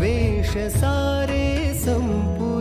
वेश सारे सम्पूर्ण